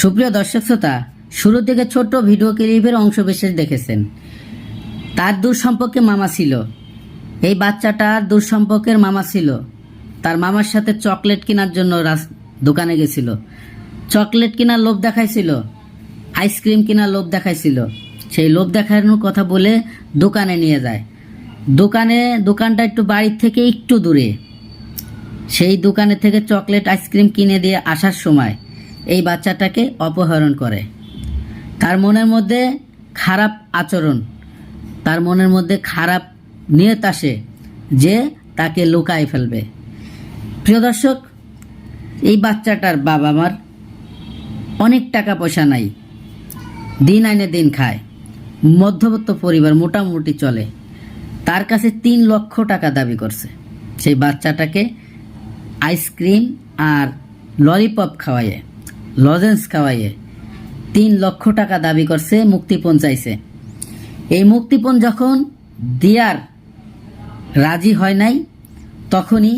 সুপ্রিয় দর্শক শ্রোতা, শুরু থেকে ছোট্ট ভিডিও ক্লিপের অংশ বিশেষ দেখেছেন। তার দূর সম্পর্কে মামা ছিল। এই বাচ্চাটার দূর সম্পর্কের মামা ছিল। তার মামার সাথে চকলেট কেনার জন্য দোকানে গেছিল। চকলেট কেনার লোভ দেখাইছিল। আইসক্রিম কেনার লোভ দেখাইছিল। সেই লোভ দেখানোর কথা বলে দোকানে নিয়ে যায়। দোকানে, দোকানটা একটু বাড়ির থেকে একটু দূরে। সেই দোকানে থেকে চকলেট আইসক্রিম কিনে দিয়ে আসার সময় এই বাচ্চাটাকে অপহরণ করে। তার মনের মধ্যে খারাপ আচরণ, তার মনের মধ্যে খারাপ নিয়ত আসে যে তাকে লুকায় ফেলবে। প্রিয় দর্শক, এই বাচ্চাটার বাবা মার অনেক টাকা পয়সা নাই। দিন আইনে দিন খায়। মধ্যবিত্ত পরিবার মোটামুটি চলে। তার কাছে তিন লক্ষ টাকা দাবি করছে। সেই বাচ্চাটাকে আইসক্রিম আর ললিপপ খাওয়াইয়ে লজেন্স খাওয়াইয়ে তিন লক্ষ টাকা দাবি করছে মুক্তিপণ চাইছে। এই মুক্তিপণ যখন দিয়ার রাজি হয় নাই, তখনই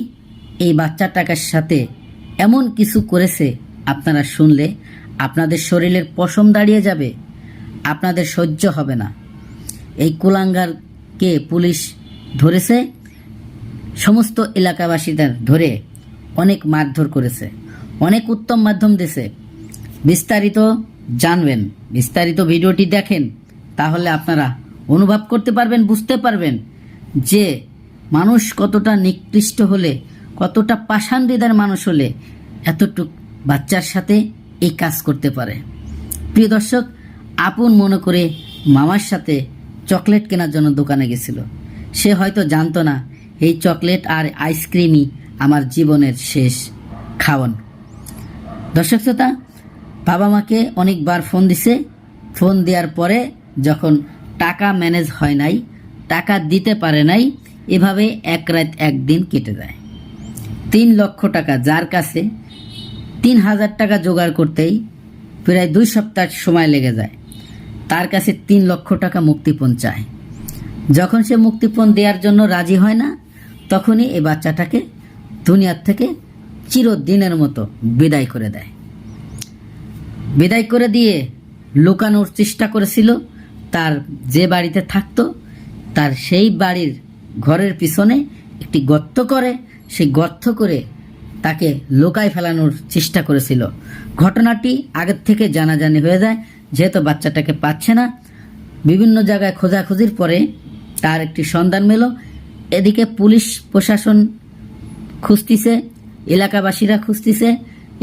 এই বাচ্চার টাকার সাথে এমন কিছু করেছে, আপনারা শুনলে আপনাদের শরীরের পশম দাঁড়িয়ে যাবে, আপনাদের সহ্য হবে না। এই কুলাঙ্গারকে পুলিশ ধরেছে, সমস্ত এলাকাবাসীদের ধরে অনেক মারধর করেছে, অনেক উত্তম মাধ্যম দিয়েছে। বিস্তারিত জানবেন, বিস্তারিত ভিডিওটি দেখেন, তাহলে আপনারা অনুভব করতে পারবেন, বুঝতে পারবেন যে মানুষ কতটা নিকৃষ্ট হলে, কতটা পাষাণবিদার মানুষ হলে এতটুক বাচ্চার সাথে এই কাজ করতে পারে। প্রিয় দর্শক, আপন মনে করে মামার সাথে চকলেট কেনার জন্য দোকানে গেছিল। সে হয়তো জানতো না, এই চকলেট আর আইসক্রিমই আমার জীবনের শেষ খাওয়ান। দর্শক শ্রোতা, বাবা মাকে অনেকবার ফোন দিছে। ফোন দেওয়ার পরে যখন টাকা ম্যানেজ হয় নাই, টাকা দিতে পারে নাই, এভাবে এক রাত একদিন কেটে যায়। তিন লক্ষ টাকা যার কাছে, তিন হাজার টাকা জোগাড় করতেই প্রায় দুই সপ্তাহ সময় লেগে যায়। তার কাছে তিন লক্ষ টাকা মুক্তিপণ চায়। যখন সে মুক্তিপণ দেওয়ার জন্য রাজি হয় না, তখনই এই বাচ্চাটাকে দুনিয়ার থেকে চিরদিনের মতো বিদায় করে দেয়। বিদায় করে দিয়ে লুকানোর চেষ্টা করেছিল, তার যে বাড়িতে থাকতো, তার সেই বাড়ির ঘরের পিছনে একটি গর্ত করে, সেই গর্ত করে তাকে লোকায় ফেলানোর চেষ্টা করেছিল। ঘটনাটি আগের থেকে জানাজানি হয়ে যায়, যেহেতু বাচ্চাটাকে পাচ্ছে না। বিভিন্ন জায়গায় খোঁজাখুঁজির পরে তার একটি সন্ধান মেলো। এদিকে পুলিশ, প্রশাসন খুঁজতিছে, এলাকাবাসীরা খুঁজতিছে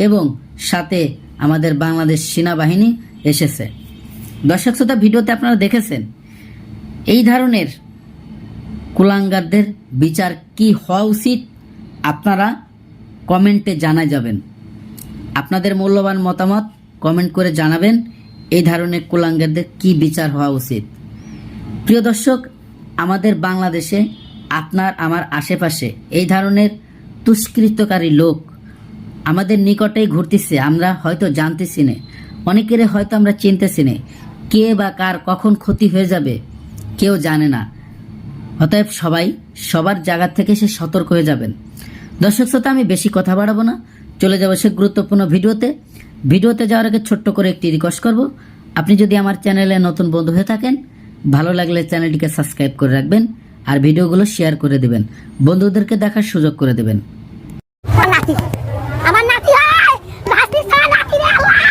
এবং সাথে আমাদের বাংলাদেশ সেনাবাহিনী এসেছে। দর্শক শ্রোতা, ভিডিওতে আপনারা দেখেছেন, এই ধরনের কুলাঙ্গারদের বিচার কি হওয়া উচিত আপনারা কমেন্টে জানা যাবেন। আপনাদের মূল্যবান মতামত কমেন্ট করে জানাবেন, এই ধরনের কুলাঙ্গারদের কি বিচার হওয়া উচিত। প্রিয় দর্শক, আমাদের বাংলাদেশে আপনার, আমার আশেপাশে এই ধরনের তুষ্কৃতকারী লোক। আমাদের নিকটেই ঘুরতেছে, আমরা হয়তো জানতেছি না। অনেকের হয়তো আমরা চিনতেছি না। কে বা কার কখন ক্ষতি হয়ে যাবে, কেউ জানে না। অতএব সবাই সবার জায়গা থেকে সে সতর্ক হয়ে যাবেন। দর্শক শ্রোতা, আমি বেশি কথা বাড়াবো না। চলে যাব সে গুরুত্বপূর্ণ ভিডিওতে। ভিডিওতে যাওয়ার আগে ছোট্ট করে একটি রিকোয়েস্ট করব। আপনি যদি আমার চ্যানেলে নতুন বন্ধু হয়ে থাকেন, ভালো লাগলে চ্যানেলটিকে সাবস্ক্রাইব করে রাখবেন। আর ভিডিওগুলো শেয়ার করে দেবেন। বন্ধুদেরকে দেখার সুযোগ করে দেবেন।